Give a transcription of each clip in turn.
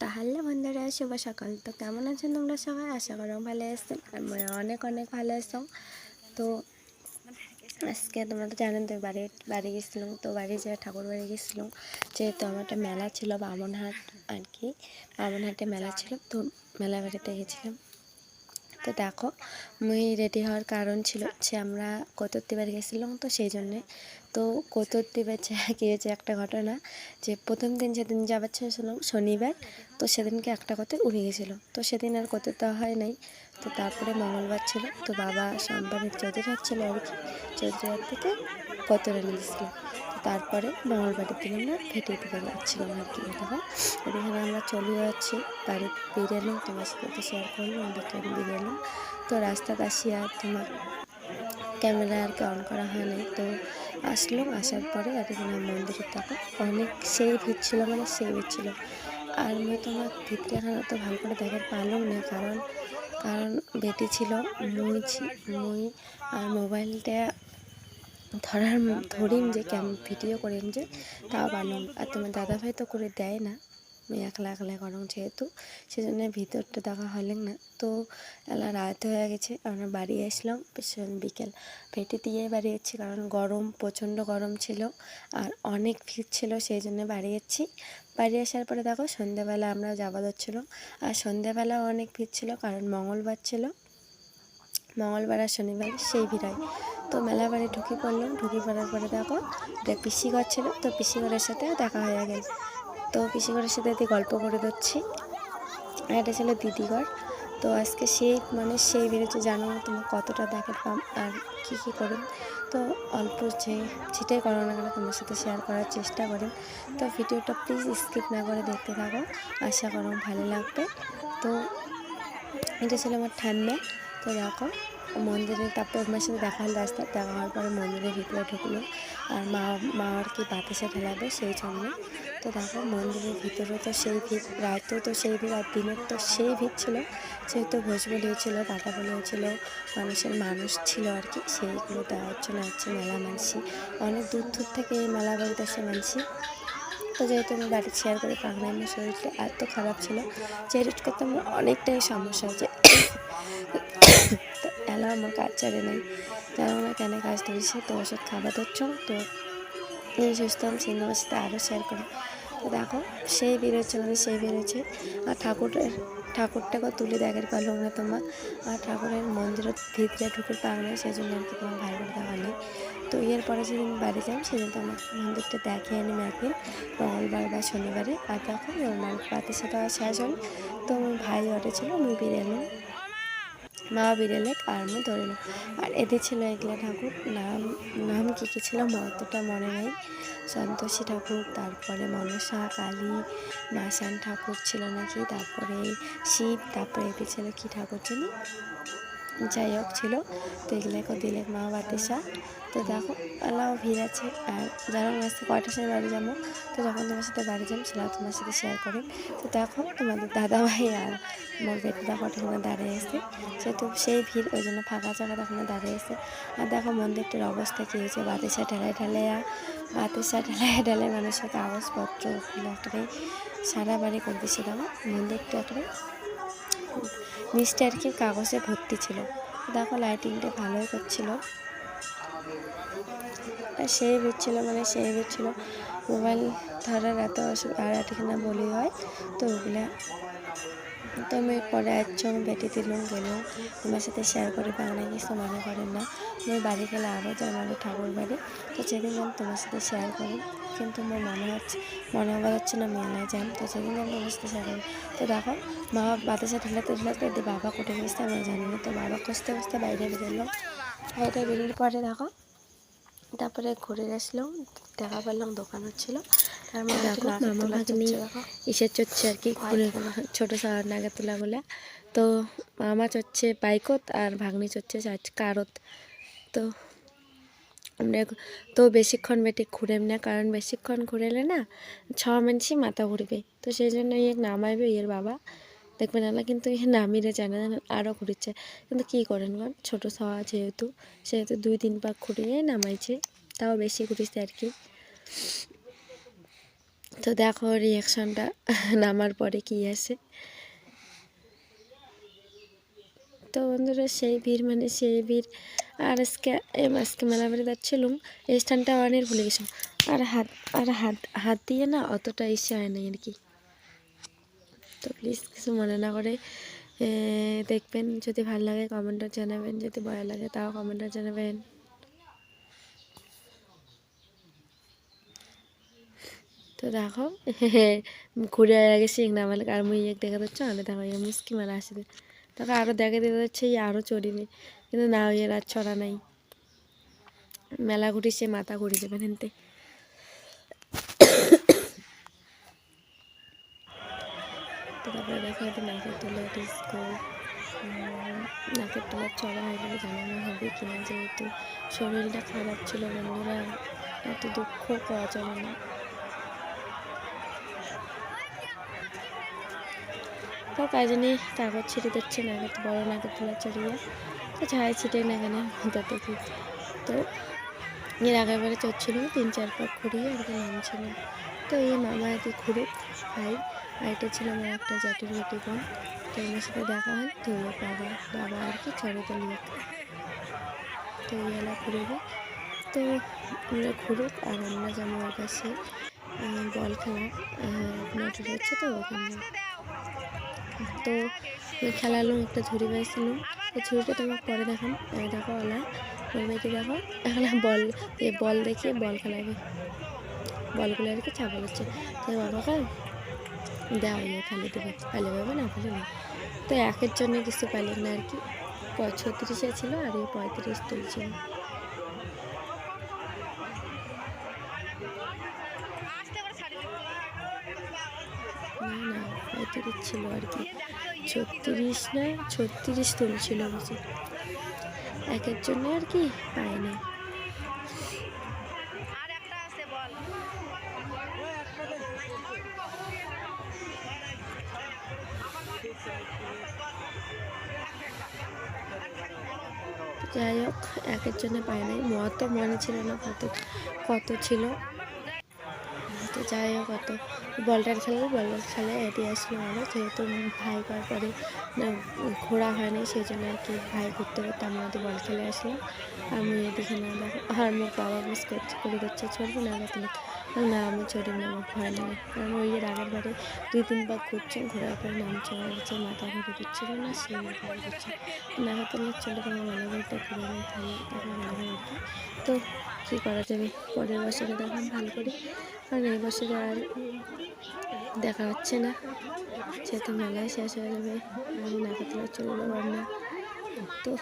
তাহলে বন্ধুরা, শুভ সকাল। তো কেমন আছেন তোমরা সবাই? আশা করো ভালো আছেন আমি অনেক অনেক ভালো আছো। তো আজকে তোমরা তো জানেন তো, বাড়ি বাড়ি গেছিলাম। তো বাড়ি যে ঠাকুর বাড়ি গেছিলাম, যেহেতু আমার একটা মেলা ছিল, বামনহাট আর কি। বামনহাটে মেলা ছিল, তো মেলা বাড়িতে গেছিলাম। তো দেখো, মুই রেডি হওয়ার কারণ ছিল যে আমরা কতর্তি বাড়ি গেছিলাম তো সেই জন্যে। তো কতর্তি বেছে কী হয়েছে একটা ঘটনা যে প্রথম দিন যেদিন যাবার ছিলাম শনিবার, তো সেদিনকে একটা কথা উড়ে গেছিল। তো সেদিন আর কত দেওয়া হয় নাই। তো তারপরে মঙ্গলবার ছিল। তো বাবা সম্পাদিত চৌধুরীহাট ছিল আর কি। চৌধুরীহাট থেকে কত এনে তারপরে মঙ্গলবারের দিন আমরা ভেটে দিতে যাচ্ছিলাম আর কি, দেখো। এখানে আমরা চলে যাচ্ছি, বাড়ি বেরিয়ে তোমার সাথে তো শেয়ার করলাম দেখে আমি বেরিয়ে তো রাস্তাতে আসি আর তোমার ক্যামেরা আর কি অন করা হয় নাই, তো আসলাম, আসার পরে আর এখানে মন্দিরের দেখো, অনেক সেই ভিড় ছিল মানে সেই ভিড় ছিল। আর আমি তোমার ভিতরে তো ভালো করে দেখার পারলাম না, কারণ কারণ বেটি ছিল, মুই মুই আর মোবাইলটা ধরার ধরিম যে কেমন ভিডিও করিম যে, তাও পারলাম আর তোমার দাদাভাই তো করে দেয় না। আমি একলা একলা করম যেহেতু, সেজন্য ভিতরটা দেখা হলেন না। তো এলা রাত হয়ে গেছে, আমরা বাড়ি আসলাম ভীষণ বিকেল। পেটে দিয়ে বাড়ি যাচ্ছি কারণ গরম, প্রচণ্ড গরম ছিল আর অনেক ভিড় ছিল সেই জন্য বাড়ি যাচ্ছি। বাড়ি আসার পরে দেখো সন্ধ্যেবেলা আমরা যাওয়া যাচ্ছিলাম আর সন্ধ্যেবেলাও অনেক ভিড় ছিল কারণ মঙ্গলবার ছিল। মঙ্গলবার আর শনিবার সেই ভিড়ায় তো মেলা বাড়ি ঢুকে পড়লাম। ঢুকি পড়ার পরে দেখো একটা পিসি ঘর ছিল, তো পিসি ঘরের সাথে দেখা হয়ে গেল। তো পিসি ঘরের সাথে এতে গল্প করে দিচ্ছি। আর এটা ছিল দিদিঘর। তো আজকে সেই মানে সেই বেরোচ্ছে জানো তোমার কতটা দেখে পাম আর কী কী করুন তো অল্প যে যেটাই করো না কেন, তোমার সাথে শেয়ার করার চেষ্টা করেন তো ভিডিওটা প্লিজ স্কিপ না করে দেখতে থাকো। আশা করো ভালো লাগবে। তো এটা ছিল আমার ঠান্ডা তো দেখো মন্দিরে, তারপর আমার সাথে দেখা হলো রাস্তা দেখা হওয়ার পরে মন্দিরের ভিতরে ঢুকলো। আর মা মা আর কি বাতাসে ঢেলাবে সেই জন্য। তো দেখো, মন্দিরের ভিতরে তো সেই ভিড়, রাতেও তো সেই ভিড় আর দিনের তো সেই ভিড় ছিল। যেহেতু ভোজ বলি হয়েছিল পাতা বলি হয়েছিল, মানুষের মানুষ ছিল আর কি, সেইগুলো দেওয়ার জন্য হচ্ছে মেলা মানসি অনেক দূর দূর থেকে এই মেলা বাড়িতে এসে মানসি তো যেহেতু আমি বাড়ি শেয়ার করে পাখনা আমার শরীরটা এত খারাপ ছিল, যে করতে আমার অনেকটাই সমস্যা হয়েছে। তো এলা আমার কাজ ছাড়ে নাই। জানো না কেন কাজ ধরেছে? তো ওষুধ খাবার ধরছ তো এই সুস্থ আমি সিনেমার সাথে আরও শেয়ার করি তো দেখো, সেই বেরোচ্ছে মানে সেই বেরোচ্ছে। আর ঠাকুরের ঠাকুরটাকে তুলে দেখার পারল না তোমার আর ঠাকুরের মন্দিরের ভিতরে ঢুকে পারো না সেই জন্য আর কি তোমার ভাই দেওয়া নেই তো এর পরে যেদিন বাড়ি যাই, সেদিন তোমার মন্দিরটা দেখে আনি একদিন মঙ্গলবার বা শনিবারে। আর দেখো নর্মাল রাতের সাথে শেষ হল তো আমার ভাই অটো ছিল, আমি এলাম মা আর আমি ধরে এলাম আর এতে ছিল এগুলো ঠাকুর। নাম নাম কী কী ছিল অতটা মনে নেই। সন্তোষী ঠাকুর, তারপরে মনসা, কালী, মাসান ঠাকুর ছিল নাকি, তারপরে শিব, তারপরে এতে ছিল কী ঠাকুর ছিল যাই হোক ছিল। তো এগুলোকে দিলে মা বাতিসা তো দেখো আল্লাহ ভিড় আছে। আর জানো না আজকে কয়টার সময় বাড়ি যাব, তো যখন তোমার সাথে বাড়ি যাব সেটা তোমার সাথে শেয়ার করি। তো দেখো তোমাদের দাদা ভাই আর মোর বেটিটা কটার দাঁড়িয়ে আছে। সেহেতু সেই ভিড়, ওই জন্য ফাঁকা জায়গা তখন দাঁড়িয়ে আছে। আর দেখো মন্দিরটার অবস্থা কী হয়েছে, বাতিসা ঢেলায় ঢালাইয়া, বাতিসা ঢেলায় ঢালায় মানুষের কাগজপত্র একটাই সারা বাড়ি করে দিচ্ছে দেখো মন্দিরটা একটা নিচটা আর কি কাগজে ভর্তি ছিল। দেখো লাইটিংটা ভালোই করছিল। সেই ছিল মানে সেই ছিল। মোবাইল ধরার এত অসুবিধা আর এখানে বলি হয়, তো ওগুলা তো আমি পরে একজন বেটি দিলাম গেলেও তোমার সাথে শেয়ার করে বাংলা কিছু মনে করেন না। আমি বাড়ি গেলে আরও যাই আমাদের ঠাকুর বাড়ি, তো সেদিন আমি তোমার সাথে শেয়ার করি। কিন্তু আমার মনে হচ্ছে, মনে হবার হচ্ছে না মেলায় যাই তো সেদিন আমি তোমার সাথে শেয়ার করি। তো দেখো, মা বাতাসে ঠেলাতে ঠেলাতে দিয়ে বাবা কোটে গেছে আমি জানি না, তো বাবা খুঁজতে খুঁজতে বাইরে বেরোলো। বাইরে বেরিয়ে পরে দেখো, তারপরে ঘুরে আসলাম দেখা পেলাম দোকান হচ্ছিল দেখো, মামা ভাগ্নি চড়ছে আর কি। ছোটো সার নাগা তোলাগুলা তো মামা চড়ছে বাইকত আর ভাগ্নি চড়ছে কারত। তো আমরা তো বেশিক্ষণ বেটে ঘুরেম না কারণ বেশিক্ষণ ঘুরেলে না ছ মানসি মাথা ঘুরবে। তো সেই জন্য ইয়ে নামাইবে ইয়ের বাবা। দেখবেন না কিন্তু ইয়ে নামিরে জানে না আরও ঘুরেছে। কিন্তু কী করেন গন ছোটো সওয়া যেহেতু সেহেতু দুই তিন পাক ঘুরিয়ে নামাইছে তাও বেশি ঘুরিছে আর কি। তো দেখো রিয়াকশনটা নামার পরে কি আসে। তো বন্ধুরা, সেই ভিড় মানে সেই ভিড় আর আজকে, এম, আজকে মেলা বেড়ে যাচ্ছিলাম, এই স্থানটা অনেক ভুলে গেছিলাম আর হাত আর হাত হাত দিয়ে না অতটা ইচ্ছে হয় না আর কি। তো প্লিজ কিছু মনে না করে দেখবেন, যদি ভালো লাগে কমেন্টে জানাবেন, যদি ভয় লাগে তাও কমেন্টে জানাবেন। তো দেখো, ঘুরে গেছি না মানে আর মুই এক দেখা যাচ্ছে অনেক দেখো ইয়ে মুস্কি মারা আসে তারপর আরও দেখা দিতে যাচ্ছে ইয়ে আরও চড়িনি কিন্তু না ইয়ে রাত ছড়া নাই। মেলা ঘুরি সে মাথা ঘুরি যাবেন হেনতে তারপরে যাবে নাকের তোলা ডিস্কো নাকের তোলা চড়া হয়ে গেলে জানানো হবে কিনা, যেহেতু শরীরটা খারাপ ছিল বন্ধুরা, এত দুঃখ করা চলে না। তো তাই জন্যে কাগজ ছিটে দিচ্ছে নাকের বড় নাকের তোলা চড়িয়ে। তো ছাই ছিটে না কেন কি? তো এর আগের বারে তিন চার পাক ঘুরিয়ে আর কি নামছিল। তো এই মামা আর কি ঘুরুক, ভাই এটা ছিল আমার একটা জাটির বেটি বোন। তো আমার সাথে দেখা হয়, তো বাবা বাবা আর কি চড়ে তো নিয়ে। তো এই এলা ঘুরবে তো ওরা ঘুরুক আর আমরা যেমন ওর কাছে বল খেলা নজর হচ্ছে তো ওখানে। তো খেলালাম একটা ঝুড়ি পাইছিলাম ওই ঝুড়িটা তোমাকে পরে দেখাম। দেখো ওলা ওই মেয়েকে দেখো। এখন বল, এ বল দেখিয়ে বল খেলাবে বলগুলো আর কি চাপা হচ্ছে। তো বাবাকে দেওয়া ইয়ে খেলে দেবে। পালে পাবে না পালে না। তো একের জন্য কিছু পাইলেন না আর কি। ছত্রিশে ছিল আর এই পঁয়ত্রিশ তুলছিল না না পঁয়ত্রিশ ছিল আর কি। ছত্রিশ না, ছত্রিশ তুলছিল বুঝি। একের জন্য আর কি পায় না যাই হোক একের জন্য পায় নাই মত মনে ছিল না কত কত ছিল। তো যাই হোক অত বলটার খেলে বলটার খেলে এটি আসলো আরও যেহেতু ভাই করার পরে ঘোরা হয়নি, সেই জন্য আর কি ভাই ঘুরতে করতে আমরা ওদের বল খেলে আসলাম আমি এদিকে না দেখো, আর আমার বাবা মিস করছে করে করছে চলবো না তুমি না, আমি চড়ি না আমার ভয় লাগে। কারণ ওই এর আগের বারে দুই তিন বার ঘুরছে ঘোরার পরে নাম চড়া গেছে মাথা ঘুরে দিচ্ছিল না সেই ভয় দিচ্ছে না, হয়তো চলে তোমার ঘুরতে ঘুরে আমি ভালো তখন মনে হয় আর কি তো কী করা যাবে? পরের বছরে দেখাম ভালো করে, কারণ এই বছরে আর দেখা হচ্ছে না। যেহেতু মেলায় শেষ হয়ে যাবে, আমি না নাকাতলা চলে যাব না তো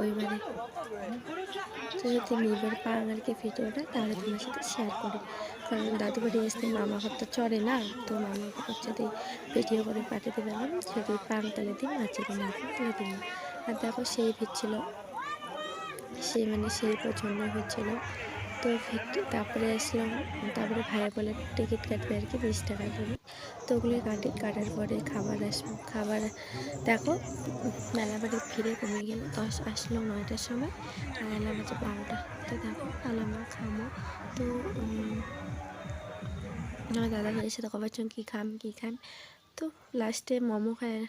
ওইবারে যদি নিবার পাং আর কি ভিডিওটা তাহলে তোমার সাথে শেয়ার করি কারণ দাদু বাড়ি আসতে মামা ঘর তো না, তো মামা ঘর যদি ভিডিও করে পাঠিয়ে পেলাম যদি পান তাহলে দিন আর যদি না তাহলে দিন আর দেখো সেই ভিড় ছিল সেই মানে সেই প্রচণ্ড হচ্ছিল। তো তারপরে আসলাম, তারপরে ভাইয়া বলে টিকিট কাটবে আর কি বিশ টাকা করে। তো ওগুলো কাটি, কাটার পরে খাবার আসব খাবার দেখো, মেলা বাড়ি ফিরে কমে গেল দশ, আসলো নয়টার সময়, আর এলাম হচ্ছে বারোটা। তো দেখো, তাহলে আমরা তো আমার দাদা ভাইয়ের সাথে কবার কী খাম কী খাম। তো লাস্টে মোমো খায়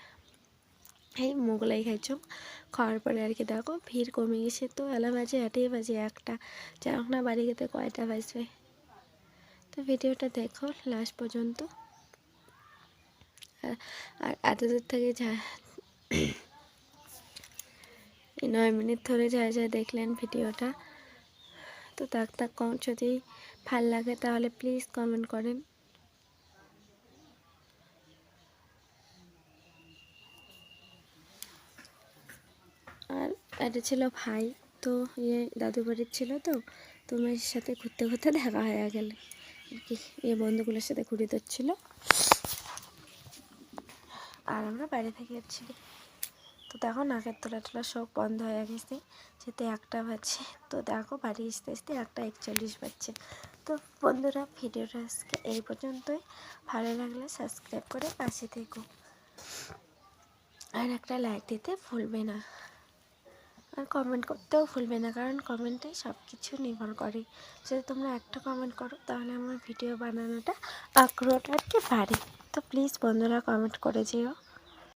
এই মোগলাই খাইছো। খাওয়ার পরে আর কি দেখো, ভিড় কমে গেছে তো, এলা বাজে এটাই বাজে, একটা। যাই না, বাড়ি যেতে কয়টা বাজবে? তো ভিডিওটা দেখো, লাস্ট পর্যন্ত। আর- আর এত দূর থেকে যা এই নয় মিনিট ধরে যা যা দেখলেন ভিডিওটা। তো তাক তাক কম যদি ভালো লাগে তাহলে প্লিজ কমেন্ট করেন। এটা ছিল ভাই, তো ইয়ে দাদু বাড়ির ছিল তো তোমার সাথে ঘুরতে ঘুরতে দেখা হয়ে গেলে। আর কি, এই বন্ধুগুলোর সাথে ঘুরে দিচ্ছিল আর আমরা বাইরে থেকে যাচ্ছি তো দেখো নাকের তোলা টোলা সব বন্ধ হয়ে গেছে যেতে একটা বাজছে। তো দেখো বাড়ি আসতে আসতে একটা একচল্লিশ বাজছে। তো বন্ধুরা, ভিডিওটা আজকে এই পর্যন্তই। ভালো লাগলে সাবস্ক্রাইব করে পাশে থেকো। আর একটা লাইক দিতে ভুলবে না। আর কমেন্ট করতেও ভুলবে না, কারণ কমেন্টে সব কিছু নির্ভর করে। যদি তোমরা একটা কমেন্ট করো, তাহলে আমার ভিডিও বানানোটা আগ্রহটা আর কি বাড়ে। তো প্লিজ বন্ধুরা কমেন্ট করে যেও।